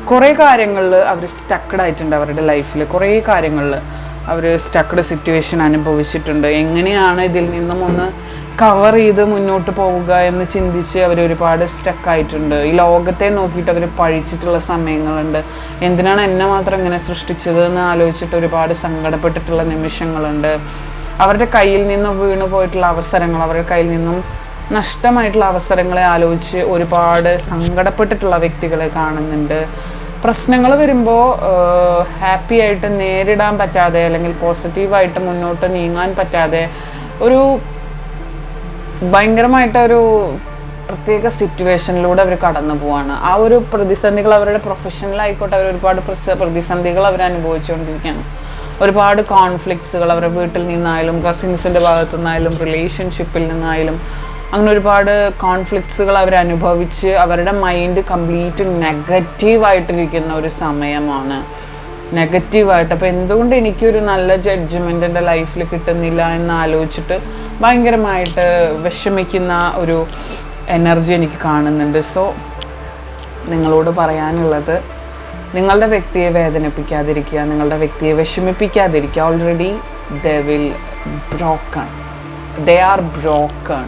കുറേ കാര്യങ്ങളിൽ അവർ സ്റ്റക്കഡ് ആയിട്ടുണ്ട് അവരുടെ ലൈഫിൽ കുറേ കാര്യങ്ങളിൽ അവർ സ്റ്റക്കഡ് സിറ്റുവേഷൻ അനുഭവിച്ചിട്ടുണ്ട്. എങ്ങനെയാണ് ഇതിൽ നിന്നും ഒന്ന് കവർ ചെയ്ത് മുന്നോട്ട് പോവുക എന്ന് ചിന്തിച്ച് അവർ ഒരുപാട് സ്റ്റക്കായിട്ടുണ്ട് ഈ ലോകത്തെ നോക്കിയിട്ട് അവർ പഴിച്ചിട്ടുള്ള സമയങ്ങളുണ്ട്. എന്തിനാണ് എന്നെ മാത്രം ഇങ്ങനെ സൃഷ്ടിച്ചത് എന്ന് ആലോചിച്ചിട്ട് ഒരുപാട് സങ്കടപ്പെട്ടിട്ടുള്ള നിമിഷങ്ങളുണ്ട്. അവരുടെ കയ്യിൽ നിന്നും വീണു പോയിട്ടുള്ള അവസരങ്ങൾ അവരുടെ കയ്യിൽ നിന്നും നഷ്ടമായിട്ടുള്ള അവസരങ്ങളെ ആലോചിച്ച് ഒരുപാട് സങ്കടപ്പെട്ടിട്ടുള്ള വ്യക്തികളെ കാണുന്നുണ്ട്. പ്രശ്നങ്ങൾ വരുമ്പോൾ ഹാപ്പി ആയിട്ട് നേരിടാൻ പറ്റാതെ അല്ലെങ്കിൽ പോസിറ്റീവായിട്ട് മുന്നോട്ട് നീങ്ങാൻ പറ്റാതെ ഒരു ഭയങ്കരമായിട്ട് ഒരു പ്രത്യേക സിറ്റുവേഷനിലൂടെ അവർ കടന്നു പോവാണ്. ആ ഒരു പ്രതിസന്ധികൾ അവരുടെ പ്രൊഫഷണൽ ആയിക്കോട്ടെ അവർ ഒരുപാട് പ്രതിസന്ധികൾ അവർ അനുഭവിച്ചുകൊണ്ടിരിക്കുകയാണ്. ഒരുപാട് കോൺഫ്ലിക്ട്സുകൾ അവരുടെ വീട്ടിൽ നിന്നായാലും കസിൻസിന്റെ ഭാഗത്തു നിന്നായാലും റിലേഷൻഷിപ്പിൽ നിന്നായാലും അങ്ങനെ ഒരുപാട് കോൺഫ്ലിക്ട്സുകൾ അവർ അനുഭവിച്ച് അവരുടെ മൈൻഡ് കംപ്ലീറ്റ് നെഗറ്റീവായിട്ടിരിക്കുന്ന ഒരു സമയമാണ്. നെഗറ്റീവായിട്ട് അപ്പോൾ എന്തുകൊണ്ട് എനിക്കൊരു നല്ല ജഡ്ജ്മെന്റ് എന്റെ ലൈഫിൽ കിട്ടുന്നില്ല എന്ന് ആലോചിച്ചിട്ട് ഭയങ്കരമായിട്ട് വിഷമിക്കുന്ന ഒരു എനർജി എനിക്ക് കാണുന്നുണ്ട്. സോ നിങ്ങളോട് പറയാനുള്ളത് നിങ്ങളുടെ വ്യക്തിയെ വേദനിപ്പിക്കാതിരിക്കുക നിങ്ങളുടെ വ്യക്തിയെ വിഷമിപ്പിക്കാതിരിക്കുക. Already the will broken they are broken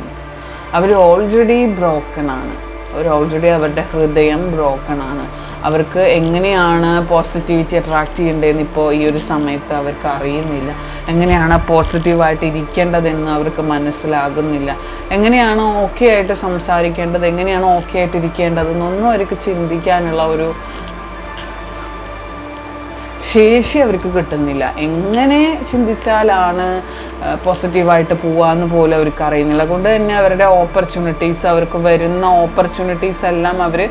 our already broken ആണ്. അവർ ഓൾറെഡി അവരുടെ ഹൃദയം ബ്രോക്കൺ ആണ്. അവർക്ക് എങ്ങനെയാണ് പോസിറ്റിവിറ്റി അട്രാക്ട് ചെയ്യേണ്ടതെന്ന് ഇപ്പോൾ ഈ ഒരു സമയത്ത് അവർക്ക് അറിയുന്നില്ല. എങ്ങനെയാണ് പോസിറ്റീവായിട്ട് ഇരിക്കേണ്ടതെന്ന് അവർക്ക് മനസ്സിലാകുന്നില്ല. എങ്ങനെയാണ് ഓക്കെ ആയിട്ട് സംസാരിക്കേണ്ടത്? എങ്ങനെയാണ് ഓക്കെ ആയിട്ട് ഇരിക്കേണ്ടതെന്നൊന്നും അവർക്ക് ചിന്തിക്കാനുള്ള ഒരു ശേഷി അവർക്ക് കിട്ടുന്നില്ല. എങ്ങനെ ചിന്തിച്ചാലാണ് പോസിറ്റീവായിട്ട് പോവാന്ന് പോലും അവർക്ക് അറിയുന്നില്ല. അതുകൊണ്ട് തന്നെ അവരുടെ ഓപ്പർച്യൂണിറ്റീസ് അവർക്ക് വരുന്ന ഓപ്പർച്യൂണിറ്റീസ് എല്ലാം അവർ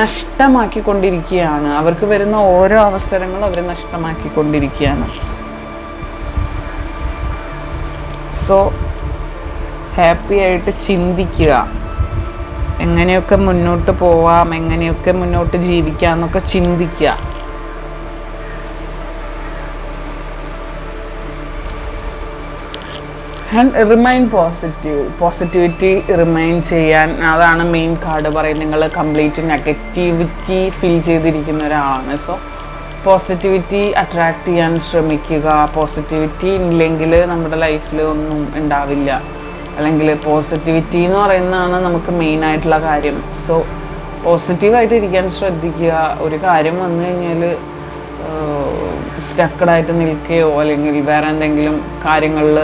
നഷ്ടമാക്കിക്കൊണ്ടിരിക്കുകയാണ്. അവർക്ക് വരുന്ന ഓരോ അവസരങ്ങളും അവർ നഷ്ടമാക്കിക്കൊണ്ടിരിക്കുകയാണ്. സോ ഹാപ്പി ആയിട്ട് ചിന്തിക്കുക. എങ്ങനെയൊക്കെ മുന്നോട്ട് പോവാം എങ്ങനെയൊക്കെ മുന്നോട്ട് ജീവിക്കാം എന്നൊക്കെ ചിന്തിക്കുക. And remain positive positivity remain ചെയ്യാൻ അതാണ് മെയിൻ കാർഡ് പറയുന്നത് നിങ്ങൾ കംപ്ലീറ്റ് നെഗറ്റിവിറ്റി ഫീൽ ചെയ്തിരിക്കുന്ന ഒരാളാണ്. സോ പോസിറ്റിവിറ്റി അട്രാക്ട് ചെയ്യാൻ ശ്രമിക്കുക. പോസിറ്റിവിറ്റി ഇല്ലെങ്കിൽ നമ്മുടെ ലൈഫിൽ ഒന്നും ഉണ്ടാവില്ല. അല്ലെങ്കിൽ പോസിറ്റിവിറ്റി എന്ന് പറയുന്നതാണ് നമുക്ക് മെയിൻ ആയിട്ടുള്ള കാര്യം. സോ പോസിറ്റീവായിട്ട് ഇരിക്കാൻ ശ്രദ്ധിക്കുക. ഒരു കാര്യം വന്നു കഴിഞ്ഞാൽ സ്റ്റക്കഡായിട്ട് നിൽക്കുകയോ അല്ലെങ്കിൽ വേറെ എന്തെങ്കിലും കാര്യങ്ങളിൽ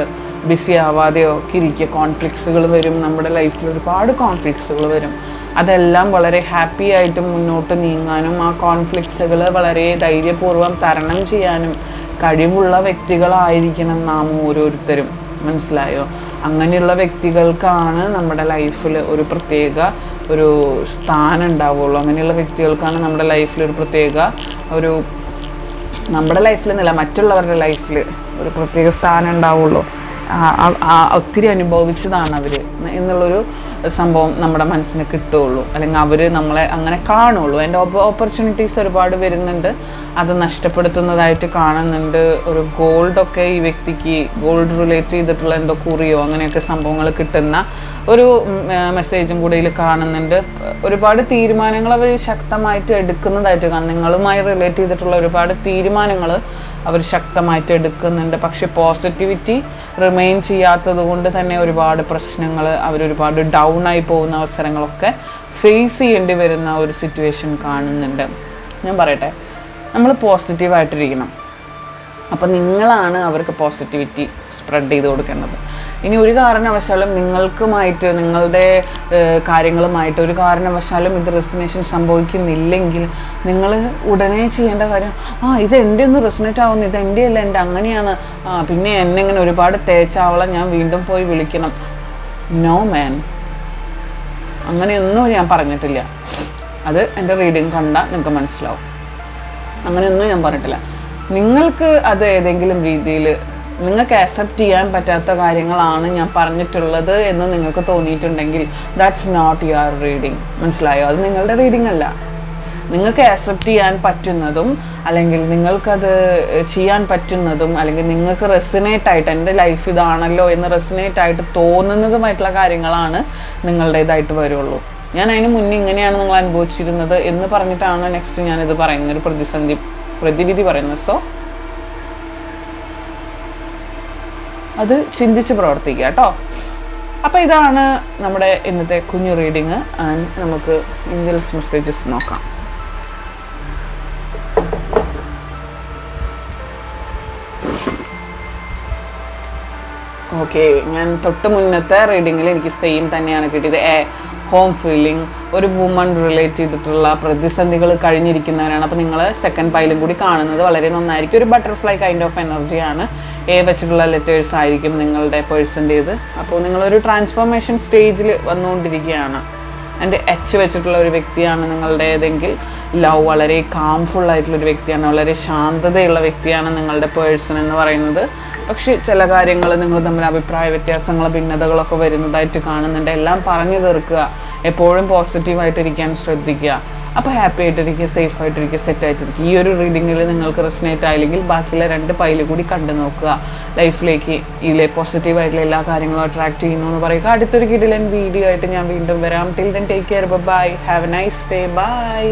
ബിസി ആവാതെയോ ഒക്കെ ഇരിക്കുക. കോൺഫ്ലിക്ട്സുകൾ വരും. നമ്മുടെ ലൈഫിൽ ഒരുപാട് കോൺഫ്ലിക്ട്സുകൾ വരും. അതെല്ലാം വളരെ ഹാപ്പി ആയിട്ട് മുന്നോട്ട് നീങ്ങാനും ആ കോൺഫ്ലിക്ട്സുകൾ വളരെ ധൈര്യപൂർവം തരണം ചെയ്യാനും കഴിവുള്ള വ്യക്തികളായിരിക്കണം നാം ഓരോരുത്തരും. മനസ്സിലായോ? അങ്ങനെയുള്ള വ്യക്തികൾക്കാണ് നമ്മുടെ ലൈഫിൽ ഒരു പ്രത്യേക ഒരു സ്ഥാനം ഉണ്ടാവുള്ളൂ. അങ്ങനെയുള്ള വ്യക്തികൾക്കാണ് നമ്മുടെ ലൈഫിൽ ഒരു പ്രത്യേക ഒരു നമ്മുടെ ലൈഫിൽ എന്നല്ല മറ്റുള്ളവരുടെ ലൈഫിൽ ഒരു പ്രത്യേക സ്ഥാനം ഉണ്ടാവുള്ളൂ. ഒത്തിരി അനുഭവിച്ചതാണ് അവർ എന്നുള്ളൊരു സംഭവം നമ്മുടെ മനസ്സിന് കിട്ടുകയുള്ളൂ. അല്ലെങ്കിൽ അവർ നമ്മളെ അങ്ങനെ കാണുള്ളൂ അതിന്റെ ഓപ്പർച്യൂണിറ്റീസ് ഒരുപാട് വരുന്നുണ്ട്. അത് നഷ്ടപ്പെടുത്തുന്നതായിട്ട് കാണുന്നുണ്ട്. ഒരു ഗോൾഡൊക്കെ ഈ വ്യക്തിക്ക് ഗോൾഡ് റിലേറ്റ് ചെയ്തിട്ടുള്ള എന്തോ കുറിയോ അങ്ങനെയൊക്കെ സംഭവങ്ങൾ കിട്ടുന്ന ഒരു മെസ്സേജും കൂടെ ഇതിൽ കാണുന്നുണ്ട്. ഒരുപാട് തീരുമാനങ്ങൾ അവർ ശക്തമായിട്ട് എടുക്കുന്നതായിട്ട് കാണും നിങ്ങളുമായി റിലേറ്റ് ചെയ്തിട്ടുള്ള ഒരുപാട് തീരുമാനങ്ങൾ അവർ ശക്തമായിട്ട് എടുക്കുന്നുണ്ട്. പക്ഷെ പോസിറ്റിവിറ്റി റിമെയിൻ ചെയ്യാത്തത് കൊണ്ട് തന്നെ ഒരുപാട് പ്രശ്നങ്ങൾ അവരൊരുപാട് ഡൗൺ ആയി പോകുന്ന അവസരങ്ങളൊക്കെ ഫേസ് ചെയ്യേണ്ടി വരുന്ന ഒരു സിറ്റുവേഷൻ കാണുന്നുണ്ട്. ഞാൻ പറയട്ടെ നമ്മൾ പോസിറ്റീവായിട്ടിരിക്കണം അപ്പം നിങ്ങളാണ് അവർക്ക് പോസിറ്റിവിറ്റി സ്പ്രെഡ് ചെയ്ത് കൊടുക്കേണ്ടത്. ഇനി ഒരു കാരണവശാലും നിങ്ങൾക്കുമായിട്ട് നിങ്ങളുടെ കാര്യങ്ങളുമായിട്ട് ഒരു കാരണവശാലും ഇത് റെസിനേഷൻ സംഭവിക്കുന്നില്ലെങ്കിൽ നിങ്ങൾ ഉടനെ ചെയ്യേണ്ട കാര്യം ആ ഇത് എന്റെ ഒന്നും റെസിനേറ്റ് ആവുന്നു ഇത് എന്റെ അല്ല എന്റെ അങ്ങനെയാണ്. ആ പിന്നെ എന്നെ ഇങ്ങനെ ഒരുപാട് തേച്ചാവളെ ഞാൻ വീണ്ടും പോയി വിളിക്കണം. നോ മാൻ അങ്ങനെയൊന്നും ഞാൻ പറഞ്ഞിട്ടില്ല. അത് എന്റെ റീഡിങ് കണ്ടാൽ നിങ്ങൾക്ക് മനസ്സിലാവും. അങ്ങനെയൊന്നും ഞാൻ പറഞ്ഞിട്ടില്ല. നിങ്ങൾക്ക് അത് ഏതെങ്കിലും രീതിയിൽ നിങ്ങൾക്ക് അക്സെപ്റ്റ് ചെയ്യാൻ പറ്റാത്ത കാര്യങ്ങളാണ് ഞാൻ പറഞ്ഞിട്ടുള്ളത് എന്ന് നിങ്ങൾക്ക് തോന്നിയിട്ടുണ്ടെങ്കിൽ ദാറ്റ്സ് നോട്ട് യുവർ റീഡിങ് മനസ്സിലായോ? അത് നിങ്ങളുടെ റീഡിംഗ് അല്ല. നിങ്ങൾക്ക് അക്സെപ്റ്റ് ചെയ്യാൻ പറ്റുന്നതും അല്ലെങ്കിൽ നിങ്ങൾക്കത് ചെയ്യാൻ പറ്റുന്നതും അല്ലെങ്കിൽ നിങ്ങൾക്ക് റെസിനേറ്റ് ആയിട്ട് എന്റെ ലൈഫ് ഇതാണല്ലോ എന്ന് റെസിനേറ്റ് ആയിട്ട് തോന്നുന്നതുമായിട്ടുള്ള കാര്യങ്ങളാണ് നിങ്ങളുടേതായിട്ട് വരുള്ളൂ. ഞാൻ അതിന് മുന്നേ ഇങ്ങനെയാണ് നിങ്ങൾ അനുഭവിച്ചിരുന്നത് എന്ന് പറഞ്ഞിട്ടാണ് നെക്സ്റ്റ് ഞാനിത് പറയുന്നത്. പ്രതിസന്ധി പ്രതിവിധി പറയുന്നത്. സോ അത് ചിന്തിച്ച് പ്രവർത്തിക്കുക കേട്ടോ. അപ്പോൾ ഇതാണ് നമ്മുടെ ഇന്നത്തെ കുഞ്ഞു റീഡിങ് ആൻഡ് നമുക്ക് ഇഞ്ചൽസ് മെസ്സേജസ് നോക്കാം. ഓക്കെ ഞാൻ തൊട്ട് മുന്നത്തെ റീഡിങ്ങിൽ എനിക്ക് സെയിം തന്നെയാണ് കിട്ടിയത്. ഹോം ഫീലിംഗ് ഒരു വുമൺ റിലേറ്റ് ചെയ്തിട്ടുള്ള പ്രതിസന്ധികൾ കഴിഞ്ഞിരിക്കുന്നവരാണ്. അപ്പോൾ നിങ്ങൾ സെക്കൻഡ് പൈലും കൂടി കാണുന്നത് വളരെ നന്നായിരിക്കും. ഒരു ബട്ടർഫ്ലൈ കൈൻഡ് ഓഫ് എനർജിയാണ് എ വെച്ചിട്ടുള്ള ലെറ്റേഴ്സ് ആയിരിക്കും നിങ്ങളുടെ പേഴ്സന്റേത് അപ്പോൾ നിങ്ങളൊരു ട്രാൻസ്ഫോർമേഷൻ സ്റ്റേജിൽ വന്നുകൊണ്ടിരിക്കുകയാണ്. ആൻഡ് എച്ച് വെച്ചിട്ടുള്ള ഒരു വ്യക്തിയാണ് നിങ്ങളുടേതെങ്കിൽ ലവ് വളരെ കാംഫുൾ ആയിട്ടുള്ള ഒരു വ്യക്തിയാണ്. വളരെ ശാന്തതയുള്ള വ്യക്തിയാണ് നിങ്ങളുടെ പേഴ്സൺ എന്ന് പറയുന്നത്. പക്ഷേ ചില കാര്യങ്ങൾ നിങ്ങൾ തമ്മിൽ അഭിപ്രായ വ്യത്യാസങ്ങൾ ഭിന്നതകളൊക്കെ വരുന്നതായിട്ട് കാണുന്നുണ്ട്. എല്ലാം പറഞ്ഞു തീർക്കുക. എപ്പോഴും പോസിറ്റീവായിട്ടിരിക്കാൻ ശ്രദ്ധിക്കുക. അപ്പോൾ ഹാപ്പി ആയിട്ടിരിക്കുക സേഫ് ആയിട്ടിരിക്കുക സെറ്റ് ആയിട്ടിരിക്കുക. ഈ ഒരു റീഡിങ്ങിൽ നിങ്ങൾക്ക് റെസിനേറ്റ് ആയില്ലെങ്കിൽ ബാക്കിയുള്ള രണ്ട് പൈൽ കൂടി കണ്ടു നോക്കുക. ലൈഫിലേക്ക് ഇതിലെ പോസിറ്റീവായിട്ടുള്ള എല്ലാ കാര്യങ്ങളും അട്രാക്ട് ചെയ്യുന്നു എന്ന് പറയുക. അടുത്തൊരു കിടിലൻ വീഡിയോ ആയിട്ട് ഞാൻ വീണ്ടും വരാം. Till then take care bye have a nice day bye